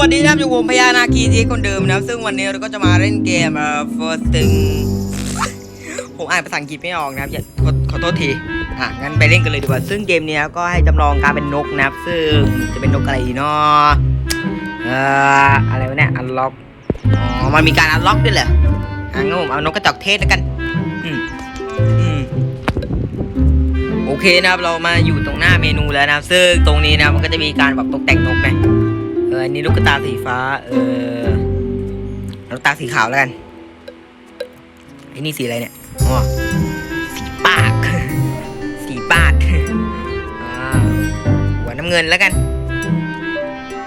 วัสดีนะครับอยู่ผมพญานาคีที่คนเดิมนะซึ่งวันนี้เราก็จะมาเล่นเกมเอ่อ first thing ผมอ่านภาษาอังกฤษไม่ออกนะครับอย่าขอขอโทษทีอะงั้นไปเล่นกันเลยดีกว่าซึ่งเกมนี้ก็ให้จำลองการเป็นนกนะครับ ซึ่งจะเป็นนกอะไรดีเนาะเอ่ออะไรวะเนี่ย unlock อ๋อมันมีการ unlock ด้วยเหรออะงั้นผมเอานกกระจอกเทศแล้วกันอืมอืมโอเคนะครับเรามาอยู่ตรงหน้าเมนูแล้วนะซึ่งตรงนี้นะมันก็จะมีการแบบตกแต่งนกไงเออันนี้ลูกตาสีฟ้า เออลูกตาสีขาวแล้วกันไอ้นี่สีอะไรเนี่ยอ๋อสีปาก สีปาดอ่าหัวน้ำเงินแล้วกัน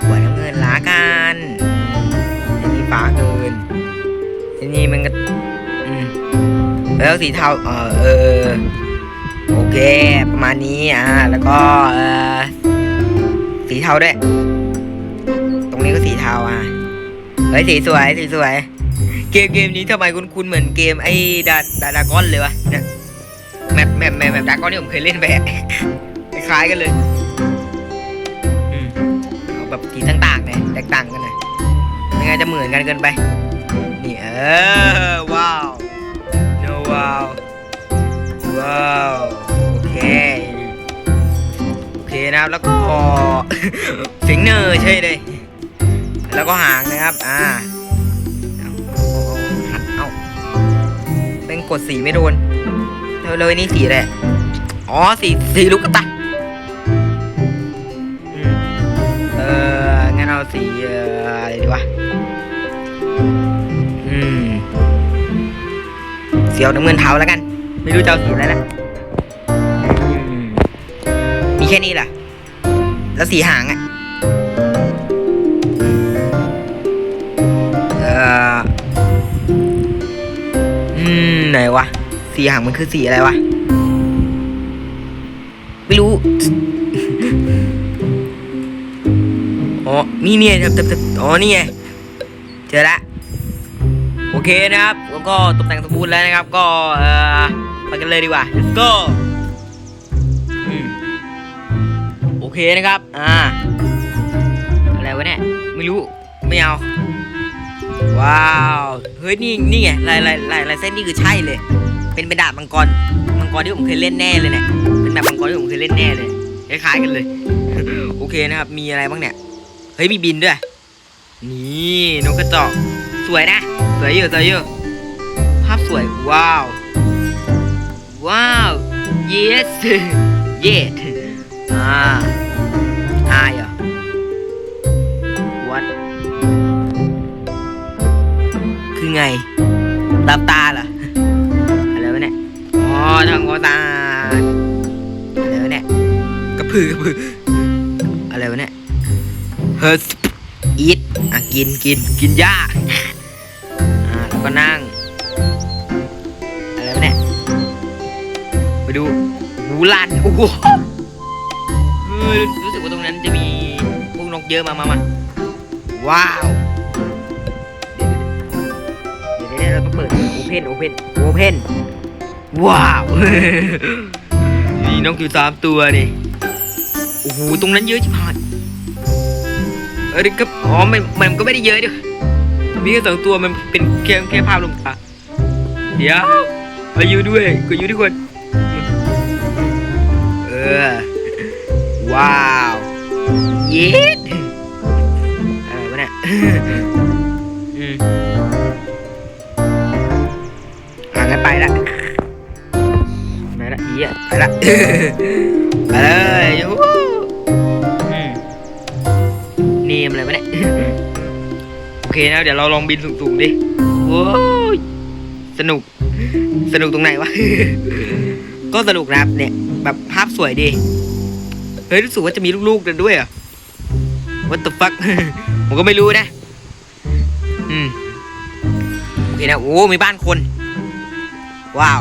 หัวน้ำเงินลากันอันนี้ฟ้าเกินอันนี้มันก็อืมแล้วสีเทาเออเออโอเค ประมาณนี้อ่าแล้วก็เออสีเทาด้วย สีเทาอะเฮ้ยสีสวยสีสวย เกมเกมนี้ทำไมคุณคุณเหมือนเกมไอ้ดาดาดากอนเลยวะเนี่ยแมปแมปแมปแมปดากอนที่ผมเคยเล่นไปคล้ายกันเลยเอาแบบสีต่างๆไงแตกต่างกันหน่อยไม่งั้นจะเหมือนกันเกินไปนี่เออว้าว no ว้าวว้าวโอเคโอเคนะครับแล้วก็สิงเนอร์ใช่เลย แล้วก็หางนะครับ อ่าเอาเอาเป็นกดสีไม่โดนเลยนี่สีอะไรอ๋อสีสีลูกกระตาเอองั้นเอาสีอะไรดีวะอืมเสีเอาน้ำเงินเทาแล้วกัน ไม่รู้จะเอาสีอะไรแล้วอืมมีแค่นี้แหละแล้วสีหางอะ สีหางมันคือสีอะไรวะ ไม่รู้ อ๋อ นี่เนี่ยครับอ๋อ นี่ไง เจอละ โอเคนะครับ แล้วก็ตกแต่งสมบูรณ์แล้วนะครับ ก็ เออไปกันเลยดีกว่า let's go โอเคนะครับ อ่า อะไรวะเนี่ย ไม่รู้ ไม่เอาว้าว เฮ้ย นี่ นี่ไงลายลายลายลายเส้นนี่คือใช่เลย เป็นเป็นดาบมังกร มังกรที่ผมเคยเล่นแน่เลยเนี่ย เป็นแบบมังกรที่ผมเคยเล่นแน่เลย คล้ายๆกันเลย โอเคนะครับ มีอะไรบ้างเนี่ย เฮ้ยมีบินด้วย นี่นกกระจอก สวยนะ สวยอยู่สวยอยู่ภาพสวย ว้าว ว้าว yes yes อ่าอายเหรอ what คือไงตาตาเหรอ อ๋อทางหัวตาอะไรวะเนี่ยกระพือกระพืออะไรวะเนี่ยเฮิร์สอีทอะกินกินกินหญ้าอ่าแล้วก็นั่ง อะไรวะเนี่ยไปดูหูลันโอ้โหเฮ้ยรู้สึกว่าตรงนั้นจะมีพวกนกเยอะมามามาว้าวเดี๋ยวเดี๋ยวเดี๋ยวเราต้องเปิดโอเพนโอเพนโอเพน ว้าวมีนกอยู่สามตัวนี่โอ้โหตรงนั้นเยอะชิบหายเออก็อ๋อมันมันก็ไม่ได้เยอะด้วยมีแค่สองตัวมันเป็นแค่แค่ภาพลงตาเดี๋ยวอายุด้วยก็อยู่ทุกคนเออว้าวเย็ดอะไรวะเนี่ย ไปละ ไปเลยยูฮูอืมเนอะไรวะเนี่ย โอเคนะเดี๋ยวเราลองบินสูงๆดิโว้ยสนุก สนุกตรงไหนวะ ก็สนุกนะครับเนี่ย แบบภาพสวยดี เฮ้ยรู้สึกว่าจะมีลูกๆกันด้วยเหรอะ What the fuck ผมก็ไม่รู้นะ อืมโอเคนะ โอ้ มีบ้านคน ว้าว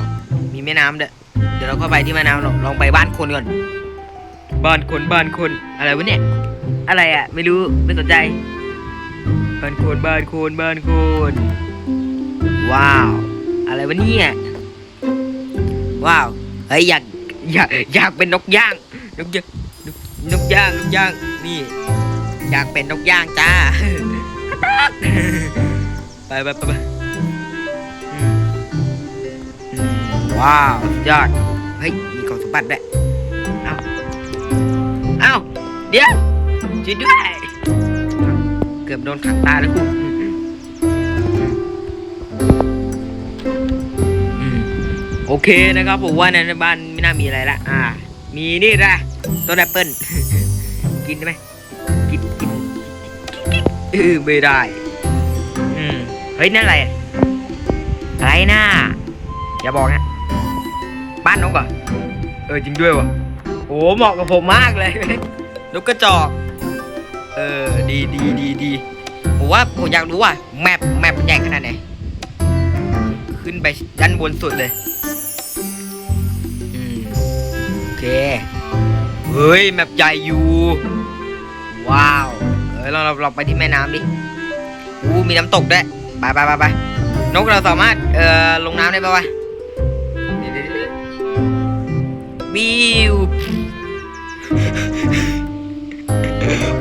มีแม่น้ำด้วย ดี๋ยวเราเข้าไปที่แม่น้ำลองลองไปบ้านคนก่อน บ้านคนบ้านคนอะไรวะเนี่ย อะไรอะ ไม่รู้ไม่สนใจ บ้านคนบ้านคนบ้านคนว้าว อะไรวะเนี่ยว้าวเฮ้ยอยากอยากอยากเป็นนกย่างนกย่างนกนกย่างนกย่างนี่ อยากเป็นนกย่างจ้ากไปไปไป ว้าว ยอด เฮ้ย มีกล่องสมบัติด้วยเอ้าเอ้าเดี๋ยวช่วยด้วย เกือบโดนขังตาแล้วกูโอเคนะครับผมว่าในบ้านไม่น่ามีอะไรละอ่า มีนี่ละต้นแอปเปิ้ลกินได้ไหมกินกินเออไม่ได้ อืมเฮ้ยนั่นอะไรอะไรน่าอย่าบอกนะ บ้านนกเหรอเออจริงด้วยวะโอ้เหมาะกับผมมากเลยนกกระจอกเออดีดีดีดีผมว่าผมอยากรู้ว่าแมปแมปมันใหญ่ขนาดไหนขึ้นไปด้านบนสุดเลยอืมโอเคเฮ้ยแมปใหญ่อยู่ว้าวเออเราเราเราไปที่แม่น้ำดิอู้มีน้ำตกด้วยไปไปไปไปนกเราสามารถเอ่อลงน้ำได้ปะวะ วิว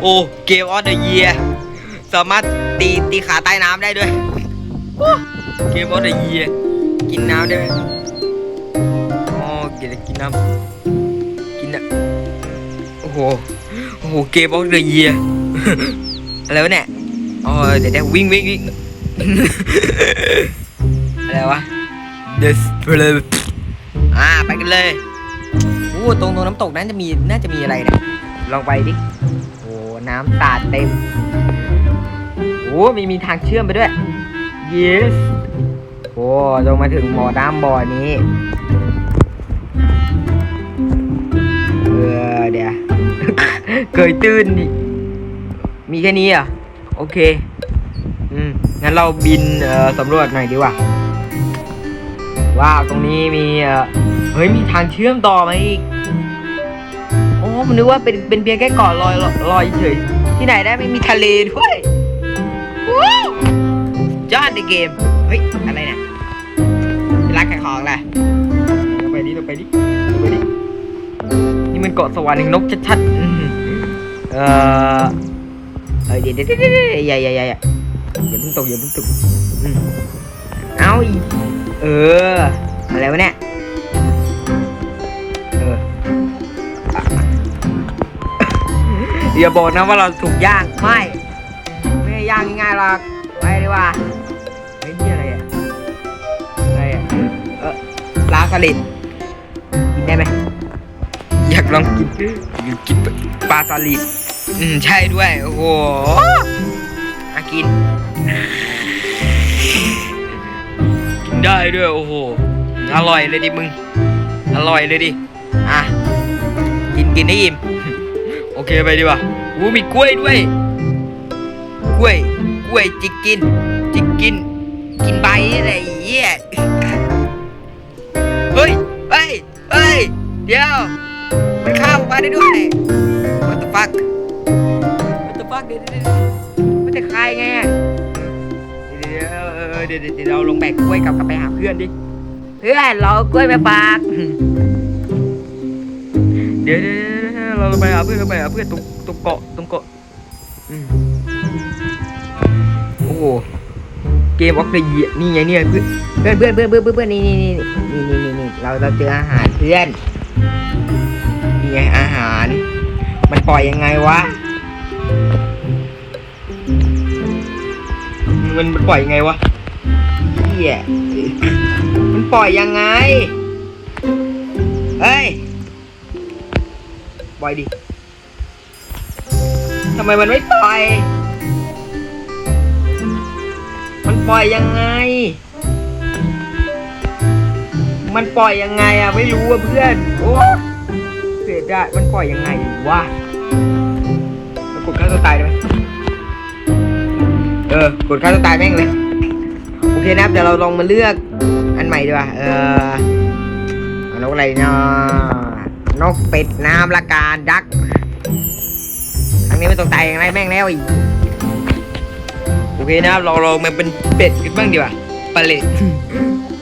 โอ้เกมออฟเดอะเยียสามารถตีตีขาใต้น้ำได้ด้วยเกมออฟเดอะเยียกินน้ำได้ไหมอ๋อกินกินน้ำกินน้ำโอ้โหโอ้โหเกมออฟเดอะเยียอะไรวะเนี่ยอ๋อเดี๋ยวเดี๋ยววิ่งวิ่งวิ่งอะไรวะ The Split อ่าไปกันเลย อ้ตรงตรงน้ำตกนั้นจะมีน่าจะมีอะไรนะลองไปดิโอ้น้ำสาดเต็มโอ้มีมีทางเชื่อมไปด้วย yes โอ้ลงมาถึงบ่อน้ำบ่อนี้เออเดี๋ยวเกยตื้นดิมีแค่นี้อะโอเคอืมงั้นเราบินเอ่อสำรวจหน่อยดีกว่าว้าวตรงนี้มีเอ่อ ฮ้ยมีทางเชื่อมต่อมาอีก โอ้ผมนึกว่าเป็นเป็นเพียงแค่เกาะลอยลอยเฉย ที่ไหนได้ไม่มีทะเลด้วยว้าวยอดในเกม เฮ้ย อะไรเนี่ยร้านขายของแหละไปดิเราไปดิไปดิ นี่มันเกาะสวรรค์แห่งนกชัดๆ เออเอ้ยเดี๋ยวเดี๋ยวเดี๋ยวอย่าอย่าอย่าอย่าอย่าเพิ่งตกอย่าเพิ่งตก เอาอีเออ อะไรวะเนี่ย อย่าบอกนะว่าเราถูกย่างไม่ ไม่ได้ย่างง่ายๆหรอกไปดีกว่าเฮ้ยนี่อะไรอะอะไรอะเออปลาสลิดกินได้ไหมอยากลองกินอยากกินปลาสลิดอืมใช่ด้วยโอ้โหอากิน กินได้ด้วยโอ้โหอร่อยเลยดิมึง อร่อยเลยดิ อะ กินกินให้อิ่ม อเคไปดีกว่าอู้มีกล้วยด้วย กล้วย กล้วยจิกกิน จิกกิน กินใบอะไรเหี้ยเฮ้ย เฮ้ย เฮ้ย เดี๋ยว มันข้ามมาได้ด้วย what the fuck what the fuck เดี๋ยวเดี๋ยวมันจะคลายไงเดี๋ยวเดี๋ยวเดี๋ยวเราลงแบกกล้วยกลับกลับไปหาเพื่อนดิ เพื่อนเราเอากล้วยมาฝาก เดี๋ยวเดี๋ยว เราไปหาเพื่อนเราไปหาเพื่อนตรงตรงเกาะตรงเกาะอืมโอ้โหเกมออฟเดียนี่ไงเนี่ยเพื่อนเพื่อนเพื่อนเพื่อนเพื่อนเพื่อนนี่นี่นี่นี่นี่นี่นี่เราเราเจออาหารเพื่อนนี่ไงอาหาร มันปล่อยยังไงวะมันมันปล่อยยังไงวะเฮียมันปล่อยยังไงเอ้ย ปล่อยดิทำไมมันไม่ปล่อย มันปล่อยยังไง มันปล่อยยังไงอะไม่รู้อะเพื่อน โอ้เสียดายมันปล่อยยังไงวะกดฆ่าตัวตายได้ไหมเออกดฆ่าตัวตายแม่งเลย โอเคนะครับเดี๋ยวเราลองมาเลือกอันใหม่ดีกว่า เออเอานกอะไรเนาะ นกเป็ดน้ำละกาดักครั้งนี้ไม่ต้องตายอย่างไรแม่งแล้วอีกโอเคนะครับเราเรามาเป็นเป็ดกันบ้างดีกว่าปลาเล็ด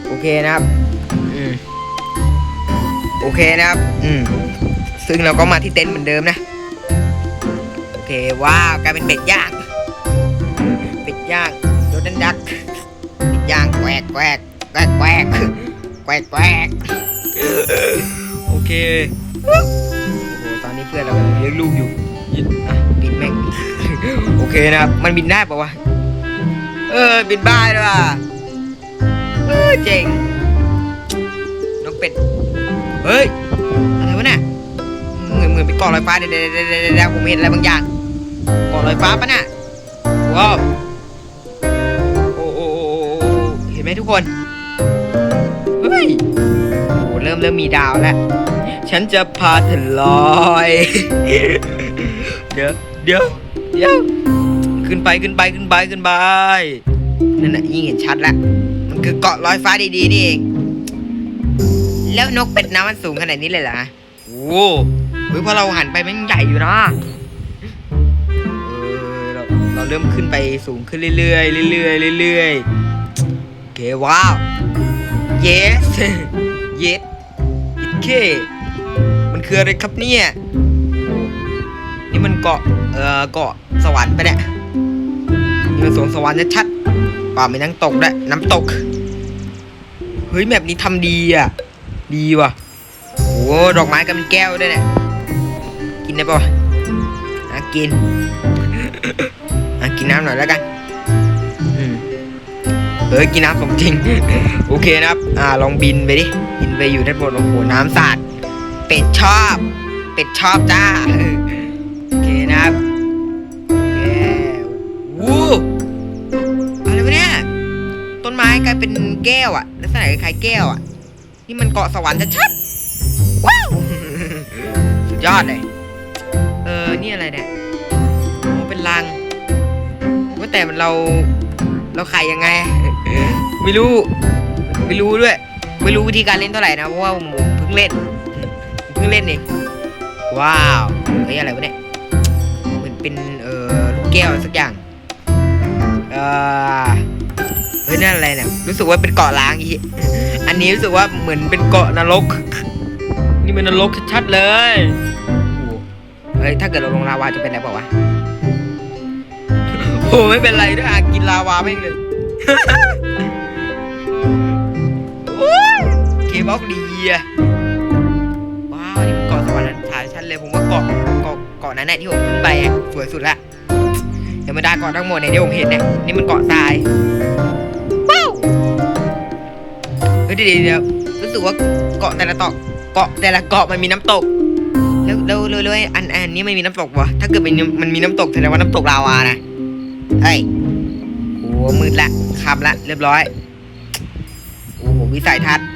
โอเคนะครับอืมโอเคนะครับ อืมซึ่งเราก็มาที่เต็นท์เหมือนเดิมนะ โอเคว้าวกลายเป็นเป็ดย่างเป็ดย่างโดนันดักปิดย่างแกวกแกวกแกวกแกวกแกวกแกวกโอเค โอ้โหตอนนี้เพื่อนเรากำลังเลี้ยงลูกอยู่ยินอะบินแม่ง โอเคนะครับ มันบินได้ปะวะ เออ บินได้ด้วยว่ะ เออเจ๋งนกเป็ด เฮ้ย อะไรวะเนี่ยเหมือนเหมือนเป็นเกาะลอยฟ้าเดี๋ยวเดี๋ยวเดี๋ยวเดเดผมเห็นอะไรบางอย่างเกาะลอยฟ้าปะน่ะว้าวโอ้โอ้โอ้โอ้โอ้เห็นไหมทุกคน เฮ้ยโอ้เริ่มเริ่มมีดาวแล้ว ฉันจะพาเธอลอย เดี๋ยว เดี๋ยว เดี๋ยว ขึ้นไปขึ้นไปขึ้นไปขึ้นไป นั่นน่ะยิ่งเห็นชัดแล้ว มันคือเกาะลอยฟ้าดีๆนี่เอง แล้วนกเป็ดน้ำมันสูงขนาดนี้เลยเหรอฮะโอ้เฮ้ยพอเราหันไปมันใหญ่อยู่นะเราเราเริ่มขึ้นไปสูงขึ้นเรื่อยๆเรื่อยๆเรื่อยๆโอเคว้าว yes yes อิเค มันคืออะไรครับเนี่ย นี่มันเกาะ เอ่อ เกาะสวรรค์ไปะเนี่ยนี่มันสวงสวรรค์ชัดๆป่ามีน้ำตกด้วยน้ำตก เฮ้ยแบบนี้ทำดีอะ ดีว่ะโอ้ดอกไม้กับเป็นแก้วด้วยเนี่ย กินได้ปะอะกิน อะกินน้ำหน่อยแล้วกันเฮ้ยกินน้ำสมจริง โอเคนะครับ อ่า ลองบินไปดิ บินไปอยู่ด้านบน โอ้โห น้ำสาด เป็ดชอบ เป็ดชอบจ้าโอเคนะครับโอเควู้อะไรวะเนี่ยต้นไม้กลายเป็นแก้วอะลักษณะคล้ายๆแก้วอะนี่มันเกาะสวรรค์ชัดๆว้าวสุดยอดเลยเออนี่อะไรเนี่ยโอ้เป็นรังว่าแต่เราเราขายยังไง ไม่รู้ ไม่รู้ด้วย ไม่รู้วิธีการเล่นเท่าไหร่นะ เพราะว่าผมเพิ่งเล่น เพิ่งเล่นเองว้าวเฮ้ยอะไรวะเนี่ยเหมือนเป็นเอ่อลูกแก้วสักอย่างเอ่อเฮ้ยนั่นอะไรเนี่ยรู้สึกว่าเป็นเกาะล้างอีอันนี้รู้สึกว่าเหมือนเป็นเกาะนรก นี่เป็นนรกชัดๆเลยโอ้เฮ้ยถ้าเกิดเราลงลาวาจะเป็นอะไรเปล่าวะโอ้ไม่เป็นไรด้วยอะกินลาวาไม่เลยโอ้ยเคบ็อกดีอะ เลยผมว่าเกาะเกาะเกาะนั้นแหละที่ผมขึ้นไปอะสวยสุดละธรรมาดาเกาะทั้งหมดเนี่ยที่ผมเห็นเนี่ยนี่มันเกาะทรายว้าวเฮ้ยเดี๋ยวเดี๋ยวรู้สึกว่าเกาะแต่ละเกาะเกาะแต่ละเกาะมันมีน้ำตกแล้วแล้วแล้วอันอันนี้ไม่มีน้ำตกวะถ้าเกิดเป็นมันมีน้ำตกแสดงว่าน้ำตกลาวานะเฮ้ยโอ้มืดละค่ำละ เรียบร้อยโอ้โหวิสัยทัศน์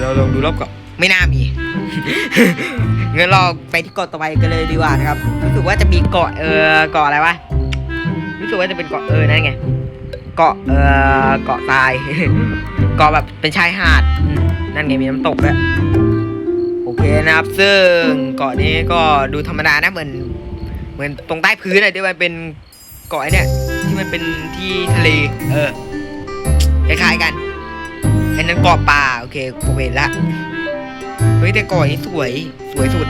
ยวเราลองดูรอบเกาะไม่น่ามี งั้นเราไปที่เกาะต่อไปกันเลยดีกว่านะครับ รู้สึกว่าจะมีเกาะเออเกาะอะไรวะ รู้สึกว่าจะเป็นเกาะเออนั่นไง เกาะเออเกาะทราย เกาะแบบเป็นชายหาดอืมนั่นไงมีน้ำตกด้วย โอเคนะครับ ซึ่งเกาะนี้ก็ดูธรรมดานะเหมือน เหมือนตรงใต้พื้นอะที่มันเป็นเกาะไอ้เนี่ยที่มันเป็นที่ทะเล เออคล้ายๆกันไอ้ นั่นเกาะป่า โอเคผมเห็นละ เฮ้ยแต่เกาะนี้สวย สวยสุด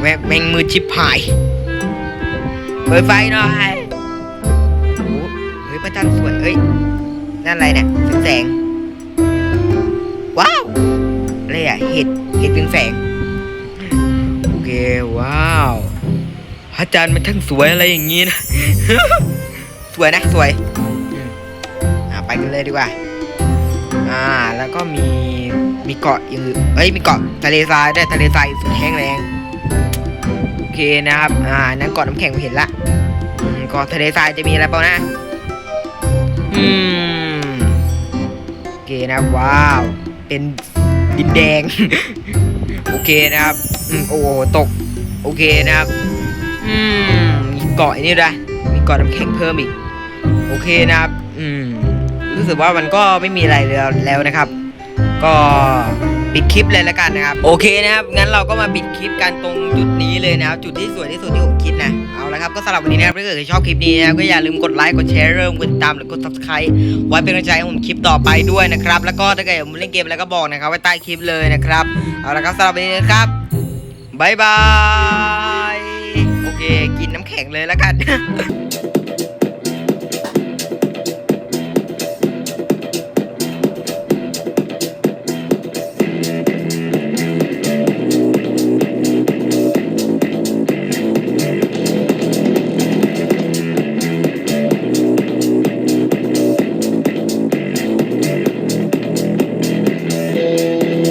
แม่งแมงมือชิบหาย เปิดไฟหน่อยโอ้เฮ้ยพระจันทร์สวยเฮ้ย นั่นอะไรเนี่ยแสง ว้าวอะไรอะเห็ด เห็ดเรืองแสง โอเค ว้าวพระจันทร์มันทั้งสวยอะไรอย่างงี้นะ สวยนะ สวย อะ ไปกันเลยดีกว่า อ่า แล้วก็มีมีเกาะอย่างอื่เอ้ยมีเกาะทะเลทรายด้วยทะเลทรายสุดแห้งแรงโอเคนะครับ อ่านั้นเกาะน้ำแข็งเห็นละเกาะทะเลทรายจะมีอะไรเปล่านะอืมโอเคนะว้าว เป็นดินแดง โอเคนะครับโอ้โหตก โอเคนะครับอืมมีเกาะนี่ด้วยมีเกาะน้ำแข็งเพิ่มอีก โอเคนะครับ รู้สึกว่ามันก็ไม่มีอะไรแล้วแล้วนะครับ ก็ปิดคลิปเลยแล้วกันนะครับ โอเคนะครับ งั้นเราก็มาปิดคลิปกันตรงจุดนี้เลยนะครับจุดที่สวยที่สุดที่ผมคิดนะ เอาละครับ ก็สำหรับวันนี้นะครับถ้าเกิดชอบคลิปนี้นะครับก็อย่าลืมกดไลค์ กดแชร์ เริ่มกดติดตาม หรือกด subscribe ไว้เป็นกำลังใจให้ผมคลิปต่อไปด้วยนะครับ แล้วก็ถ้าเกิดผมเล่นเกมแล้วก็บอกนะครับไว้ใต้คลิปเลยนะครับ เอาละครับสำหรับวันนี้นะครับบายบาย โอเค กินน้ำแข็งเลยแล้วกัน